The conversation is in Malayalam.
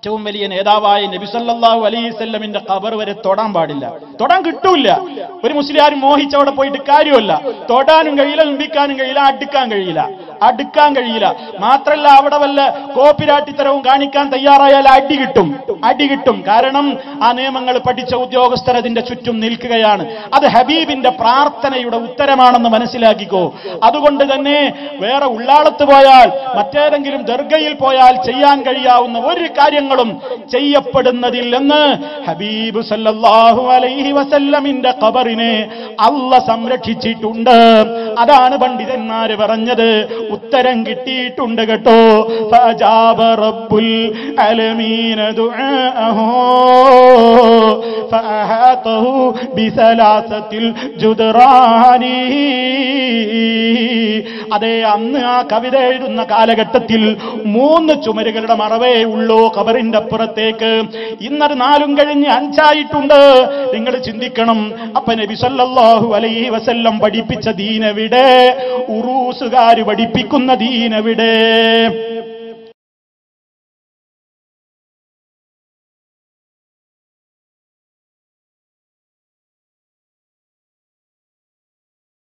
ഏറ്റവും വലിയ നേതാവായ നബിസല്ലാഹു അലൈസല്ലമിന്റെ ഖബർ വരെ തൊടാൻ പാടില്ല. തൊടാൻ കിട്ടൂല ഒരു മുസ്ലിയാരും മോഹിച്ച് അവിടെ പോയിട്ട് കാര്യമല്ല തൊടാനും കഴിയില്ല ഉമ്പിക്കാനും കഴിയില്ല അടുക്കാൻ കഴിയില്ല. അടുക്കാൻ കഴിയില്ല. മാത്രല്ല അവിടെ വല്ല കോപ്പിരാട്ടിത്തരവും കാണിക്കാൻ തയ്യാറായാൽ അടി കിട്ടും. അടി കിട്ടും. കാരണം ആ നിയമങ്ങൾ പഠിച്ച ഉദ്യോഗസ്ഥർ അതിന്റെ ചുറ്റും നിൽക്കുകയാണ്. അത് ഹബീബിന്റെ പ്രാർത്ഥനയുടെ ഉത്തരമാണെന്ന് മനസ്സിലാക്കിക്കോ. അതുകൊണ്ട് തന്നെ വേറെ ഉള്ളാളത്ത് പോയാൽ മറ്റേതെങ്കിലും ദർഗയിൽ പോയാൽ ചെയ്യാൻ കഴിയാവുന്ന ഒരു കാര്യങ്ങളും ചെയ്യപ്പെടുന്നതില്ലെന്ന് ഹബീബ് സല്ലാഹു അലൈഹി വസല്ലമിന്റെ ഖബറിനെ അല്ല സംരക്ഷിച്ചിട്ടുണ്ട്. അതാണ് പണ്ഡിതന്മാര് പറഞ്ഞത്. ഉത്തരം കിട്ടിയിട്ടുണ്ട് കേട്ടോ. റബ്ബുൽ അലമീന ദുആഅഹു ഫഅഹാതഹു ബിസലാസത്തിൽ ജുദ്റാനി അതെ അന്ന് ആ കവിത എഴുതുന്ന കാലഘട്ടത്തിൽ മൂന്ന് ചുമരുകളുടെ മറവേ ഉള്ളൂ കബറിന്റെ അപ്പുറത്തേക്ക്. ഇന്നത് നാലും കഴിഞ്ഞ് അഞ്ചായിട്ടുണ്ട്. നിങ്ങൾ ചിന്തിക്കണം അപ്പൊ നബി സല്ലല്ലാഹു അലൈഹി വസല്ലം പഠിപ്പിച്ച ദീനവിടെ? ഉറൂസുകാർ പഠിപ്പിക്കുന്ന ദീനവിടെ?